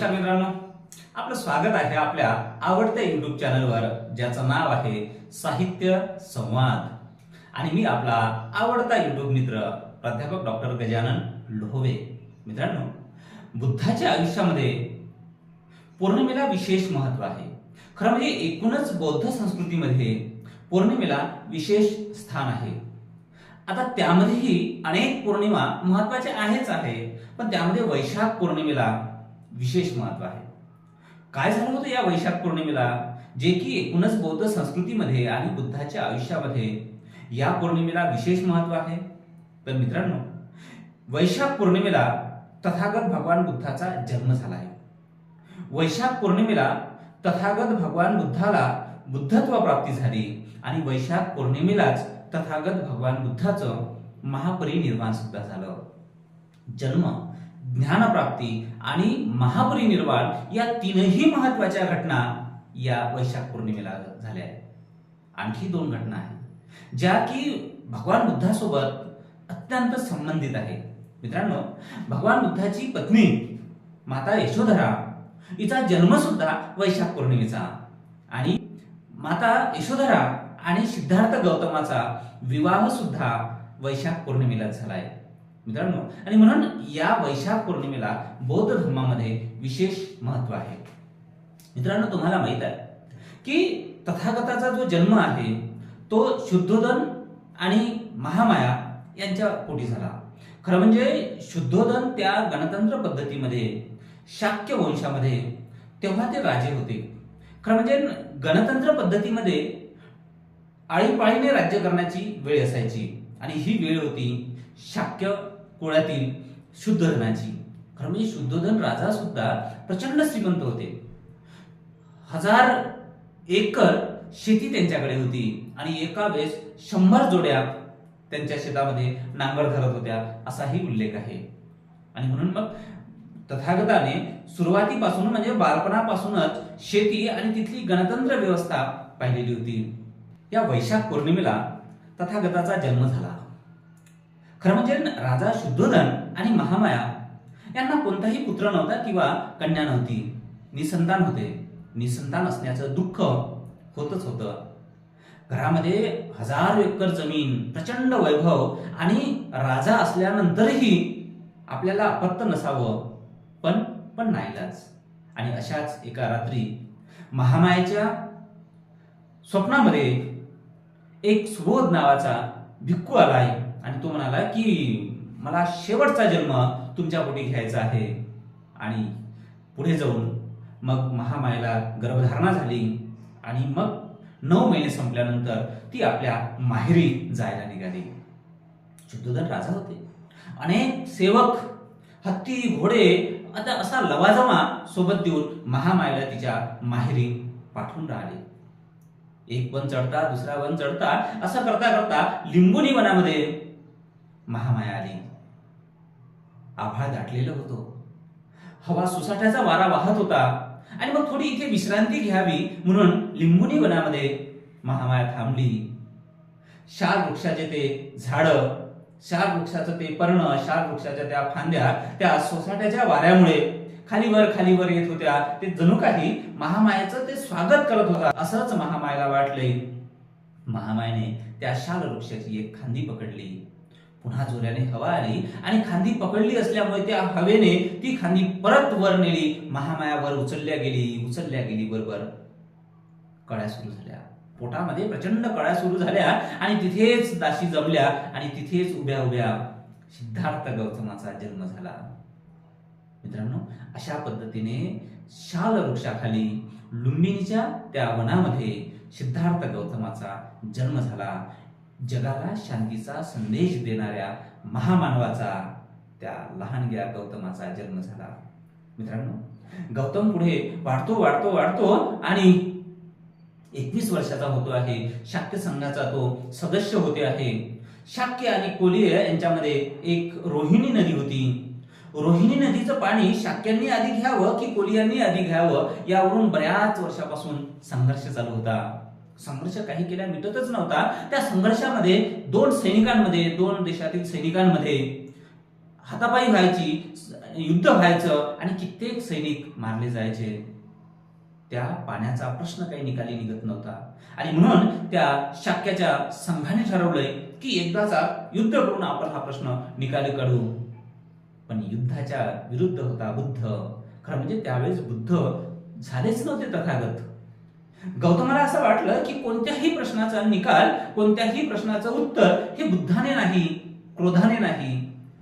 नमस्कार मित्रांनो. आपलं स्वागत आहे आपल्या आवडत्या युट्यूब चॅनलवर ज्याचं नाव आहे साहित्य संवाद. आणि मी आपला आवडता युट्यूब मित्र प्राध्यापक डॉक्टर गजानन लोहवे. मित्रांनो बुद्धाच्या आयुष्यामध्ये पौर्णिमेला विशेष महत्त्व आहे. खरं म्हणजे एकूणच बौद्ध संस्कृतीमध्ये पौर्णिमेला विशेष स्थान आहे. आता त्यामध्येही अनेक पौर्णिमा महत्त्वाच्या आहेच आहे पण त्यामध्ये वैशाख पौर्णिमेला विशेष महत्त्व आहे. काय झालं होतं या वैशाख पौर्णिमेला? जे की एकूणच बौद्ध संस्कृतीमध्ये आणि बुद्धाच्या आयुष्यामध्ये या पौर्णिमेला विशेष महत्त्व आहे. तर मित्रांनो वैशाख पौर्णिमेला तथागत भगवान बुद्धाचा जन्म झाला आहे. वैशाख पौर्णिमेला तथागत भगवान बुद्धाला बुद्धत्व प्राप्ती झाली आणि वैशाख पौर्णिमेलाच तथागत भगवान बुद्धाचं महापरिनिर्वाण सुद्धा झालं. जन्म ज्ञानप्राप्ती आणि महापरिनिर्वाण या तीनही महत्त्वाच्या घटना या वैशाख पौर्णिमेला झाल्या आहेत. आणखी दोन घटना आहेत ज्या की भगवान बुद्धासोबत अत्यंत संबंधित आहे मित्रांनो भगवान बुद्धाची पत्नी माता यशोधरा हिचा जन्म सुद्धा वैशाख पौर्णिमेचा आणि माता यशोधरा आणि सिद्धार्थ गौतमाचा विवाह सुद्धा वैशाख पौर्णिमेला झालाय मित्रांनो आणि म्हणून या वैशाख पौर्णिमेला बौद्ध धर्मामध्ये विशेष महत्त्व आहे. मित्रांनो तुम्हाला माहीत आहे की तथागताचा जो जन्म आहे तो शुद्धोदन आणि महामाया यांच्या पोटी झाला. खरं म्हणजे शुद्धोदन त्या गणतंत्र पद्धतीमध्ये शाक्य वंशामध्ये तेव्हा ते राजे होते. खरं म्हणजे गणतंत्र पद्धतीमध्ये आळीपाळीने राज्य करण्याची वेळ असायची आणि ही वेळ होती शाक्य कुळातील शुद्धधनाची खरं म्हणजे शुद्धोधन राजा सुद्धा प्रचंड श्रीमंत होते. हजार एकर शेती त्यांच्याकडे होती आणि एका वेळेस शंभर जोड्या त्यांच्या शेतामध्ये नांगर धरत होत्या असाही उल्लेख आहे. आणि म्हणून मग तथागताने सुरुवातीपासून म्हणजे बालपणापासूनच शेती आणि तिथली गणतंत्र व्यवस्था पाहिलेली होती. या वैशाख पौर्णिमेला तथागताचा जन्म झाला. खरं म्हणजे राजा शुद्धोधन आणि महामाया यांना कोणताही पुत्र नव्हता किंवा कन्या नव्हती. निसंतान होते. निसंतान असण्याचं दुःख होतच होतं. घरामध्ये हजार एकर जमीन प्रचंड वैभव आणि राजा असल्यानंतरही आपल्याला अपत्य नसावं पण पण नाहीलाच. आणि अशाच एका रात्री महामायाच्या स्वप्नामध्ये एक सुबोध नावाचा भिक्खू आलाय. आणि तो म्हणाला की मला शेवटचा जन्म तुमच्या पोटी घ्यायचा आहे. आणि पुढे जाऊन मग महामायेला गर्भधारणा झाली आणि मग नऊ महिने संपल्यानंतर ती आपल्या माहेरी जायला निघाली. शुद्धोधन राजा होते. अनेक सेवक हत्ती घोडे आता असा लवाजमा सोबत देऊन महामायेला तिच्या माहेरी पाठवून राहिले. एक वन चढता दुसरा वन चढता असं करता करता लिंबुनी वनामध्ये महामाया आली आभाळ दाटलेलं होतं. हवा सुसाट्याचा वारा वाहत होता. आणि मग थोडी इथे विश्रांती घ्यावी म्हणून लिंबुनी वनामध्ये महामाया थांबली. शाल वृक्षाचे ते झाड शाल वृक्षाचं ते पर्ण शाल वृक्षाच्या त्या फांद्या त्या सोसाट्याच्या वाऱ्यामुळे खालीवर खालीवर येत होत्या. ते जणू काही महामायाचं ते स्वागत करत होता. असंच महामायाला वाटले महामायाने त्या शाल वृक्षाची एक खांदी पकडली. पुन्हा जोऱ्याने हवा आली आणि खांदी पकडली असल्यामुळे त्या हवेने ती खांदी परत वर नेली. महामायावर उचलल्या गेली उचलल्या गेली बरोबर. कळ्या सुरू झाल्या. पोटामध्ये प्रचंड कळ्या सुरू झाल्या आणि तिथेच दाशी जमल्या आणि तिथेच उभ्या उभ्या. सिद्धार्थ गौतमाचा जन्म झाला. मित्रांनो अशा पद्धतीने शाल वृक्षाखाली लुंबिनीच्या त्या वनामध्ये सिद्धार्थ गौतमाचा जन्म झाला. जगाला शांतीचा संदेश देणाऱ्या महामानवाचा त्या लहानग्या गौतमाचा जन्म झाला. मित्रांनो गौतम पुढे वाढतो वाढतो वाढतो आणि एकवीस वर्षाचा होतो आहे. शाक्य संघाचा तो सदस्य होते आहे. शाक्य आणि कोलीय यांच्यामध्ये एक रोहिणी नदी होती. रोहिणी नदीचं पाणी शाक्यांनी आधी घ्यावं की कोलियांनी आधी घ्यावं यावरून बऱ्याच वर्षापासून संघर्ष चालू होता. संघर्ष काही केल्या मिटतच नव्हता. त्या संघर्षामध्ये दोन सैनिकांमध्ये दोन देशातील सैनिकांमध्ये हातापायी व्हायची युद्ध व्हायचं आणि कित्येक सैनिक मारले जायचे. त्या पाण्याचा प्रश्न काही निकाली निघत नव्हता. आणि म्हणून त्या शाक्याच्या संघाने ठरवलंय की एकदाचा युद्ध करून आपण हा प्रश्न निकाली काढू. पण युद्धाच्या विरुद्ध होता बुद्ध. खरं म्हणजे त्यावेळेस बुद्ध झालेच नव्हते तथागत. गौतमाला असं वाटलं की कोणत्याही प्रश्नाचा निकाल कोणत्याही प्रश्नाचं उत्तर हे बुद्धाने नाही क्रोधाने नाही.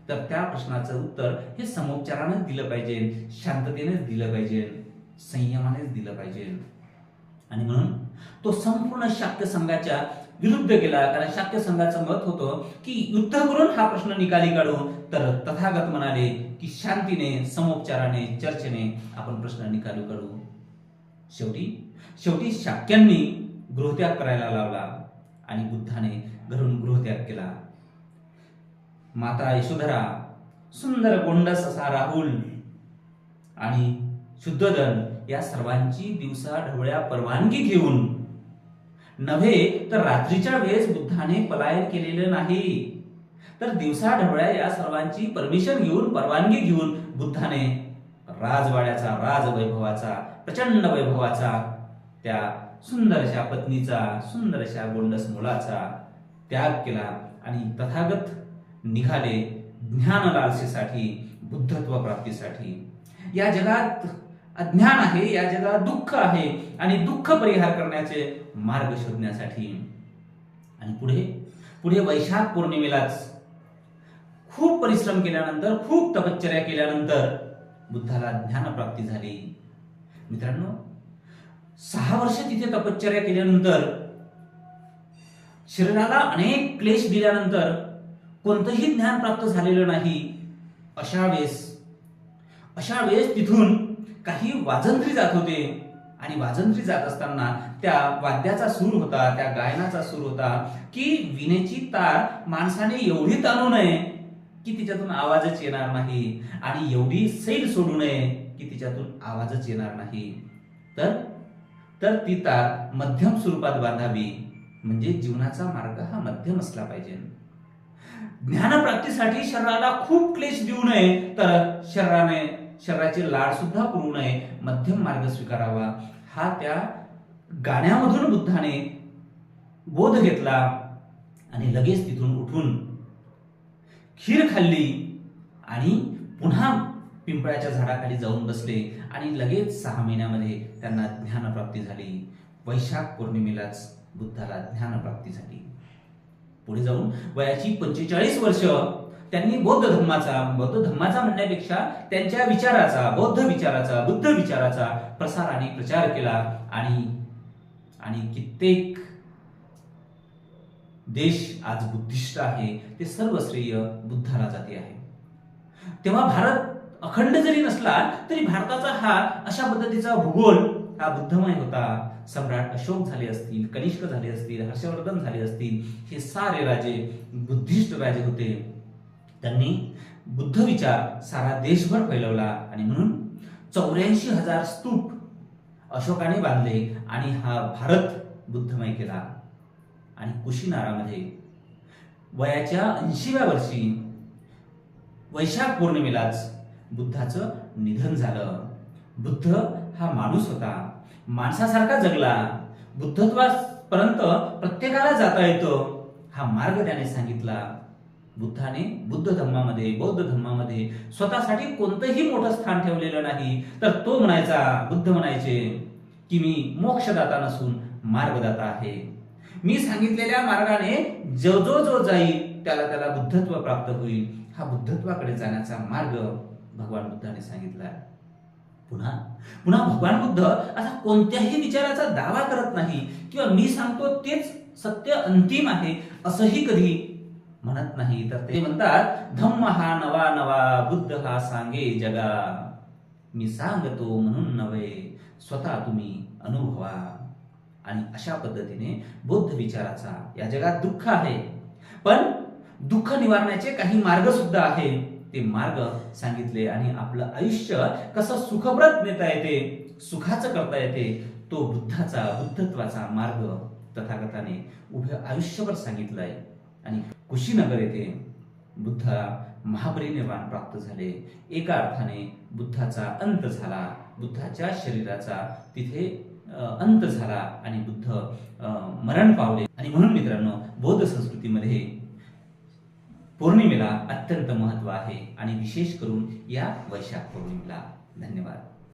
तर त्या प्रश्नाचं उत्तर हे समोपचारानेच दिलं पाहिजे शांततेनेच दिलं पाहिजे संयमानेच दिलं पाहिजे. आणि म्हणून तो संपूर्ण शाक्य संघाच्या विरुद्ध गेला. कारण शाक्य संघाचं मत होतं की युद्ध करून हा प्रश्न निकाली काढू तर तथागत म्हणाले की शांतीने समोपचाराने चर्चेने आपण प्रश्न निकाली काढू. शेवटी शेवटी शाक्यांनी गृहत्याग करायला लावला आणि बुद्धाने घरून गृहत्याग केला. माता यशोधरा सुंदर गोंडस असा राहुल आणि शुद्धोधन या सर्वांची दिवसा ढवळ्या परवानगी घेऊन नव्हे तर रात्रीच्या वेळेस बुद्धाने पलायन केलेलं नाही. तर दिवसा ढवळ्या या सर्वांची परमिशन घेऊन परवानगी घेऊन बुद्धाने राजवाड्याचा राजवैभवाचा प्रचंड वैभवाचा त्या सुंदरशा पत्नीचा सुंदर अशा गोंडस मुलाचा त्याग केला आणि तथागत निघाले ज्ञान लालसेसाठी बुद्धत्व प्राप्तीसाठी. या जगात अज्ञान आहे या जगात दुःख आहे आणि दुःख परिहार करण्याचे मार्ग शोधण्यासाठी. आणि पुढे पुढे वैशाख पौर्णिमेलाच खूप परिश्रम केल्यानंतर खूप तपश्चर्या केल्यानंतर बुद्धाला ज्ञानप्राप्ती झाली. मित्रांनो सहा वर्ष तिथे तपश्चर्या केल्यानंतर शरीराला अनेक क्लेश दिल्यानंतर कोणतंही ज्ञान प्राप्त झालेलं नाही. अशा वेळेस अशा वेळेस तिथून काही वाजंत्री जात होते. आणि वाजंत्री जात असताना त्या वाद्याचा सूर होता त्या गायनाचा सूर होता की विनेची तार माणसाने एवढी ताणू नये. की तिच्यातून आवाजच येणार नाही. आणि एवढी सैल सोडू नये की तिच्यातून आवाजच येणार नाही. तर तर ती तार मध्यम स्वरूपात बांधावी. म्हणजे जीवनाचा मार्ग हा मध्यम असला पाहिजे. ज्ञानप्राप्तीसाठी शरीराला खूप क्लेश देऊ नये तर शरीराने शरीराचे लाड सुद्धा करू नये. मध्यम मार्ग स्वीकारावा. हा त्या गाण्यामधून बुद्धाने बोध घेतला आणि लगेच तिथून उठून खीर खाल्ली आणि पुन्हा पिंपळाच्या झाडाखाली जाऊन बसले आणि लगेच सहा महिन्यामध्ये त्यांना ज्ञानप्राप्ती झाली. वैशाख पौर्णिमेलाच बुद्धाला ज्ञानप्राप्ती झाली. पुढे जाऊन वयाची पंचेचाळीस वर्ष त्यांनी बौद्ध धर्माचा बौद्ध धर्माचा म्हणण्यापेक्षा त्यांच्या विचाराचा बौद्ध विचाराचा बुद्ध विचाराचा प्रसार आणि प्रचार केला आणि आणि कित्येक देश आज बुद्धिस्ट आहे ते सर्व श्रेय बुद्धाला जाते आहे. तेव्हा भारत अखंड जरी नसला तरी भारताचा हा अशा पद्धतीचा भूगोल हा बुद्धमय होता. सम्राट अशोक झाले असतील कनिष्क झाले असतील हर्षवर्धन झाले असतील हे सारे राजे बुद्धिस्ट राजे होते. त्यांनी बुद्ध विचार सारा देशभर फैलवला आणि म्हणून चौऱ्याऐंशी हजार स्तूप अशोकाने बांधले आणि हा भारत बुद्धमय केला. आणि कुशीनारामध्ये. वयाच्या ऐंशीव्या वर्षी वैशाख पौर्णिमेलाच बुद्धाचं निधन झालं. बुद्ध हा माणूस होता. माणसासारखा जगला. बुद्धत्वापर्यंत प्रत्येकाला जाता येतो हा मार्ग त्याने सांगितला. बुद्धाने बुद्ध धर्मामध्ये बौद्ध धर्मामध्ये स्वतःसाठी कोणतंही मोठं स्थान ठेवलेलं नाही. तर तो म्हणायचा बुद्ध म्हणायचे की मी मोक्षदाता नसून मार्गदाता आहे. मी सांगितलेल्या मार्गाने जो जो जो जाईल त्याला त्याला बुद्धत्व प्राप्त होईल. हा बुद्धत्वाकडे जाण्याचा मार्ग भगवान बुद्धाने सांगितला पुन्हा पुन्हा भगवान बुद्ध असा कोणत्याही विचाराचा दावा करत नाही किंवा मी सांगतो तेच सत्य अंतिम आहे असंही कधी म्हणत नाही. तर ते म्हणतात धम्म हा नवा नवा बुद्ध हा सांगे जगा. मी सांगतो म्हणून नव्हे स्वतः तुम्ही अनुभवा. आणि अशा पद्धतीने बौद्ध विचाराचा या जगात दुःख आहे. पण दुःख निवारण्याचे काही मार्ग सुद्धा आहे ते मार्ग सांगितले आणि आपलं आयुष्य कसं सुखप्रत नेता येते सुखाचं करता येते तो बुद्धाचा बुद्धत्वाचा मार्ग तथागताने उभे आयुष्यभर सांगितलाय. आणि कुशीनगर येथे बुद्धा महापरिनिर्वाण प्राप्त झाले. एका अर्थाने बुद्धाचा अंत झाला. बुद्धाच्या शरीराचा तिथे अंत झाला आणि बुद्ध मरण पावले. आणि म्हणून मित्रांनो बौद्ध संस्कृतीमध्ये पौर्णिमेला अत्यंत महत्त्व आहे आणि विशेष करून या वैशाख पौर्णिमेला. धन्यवाद.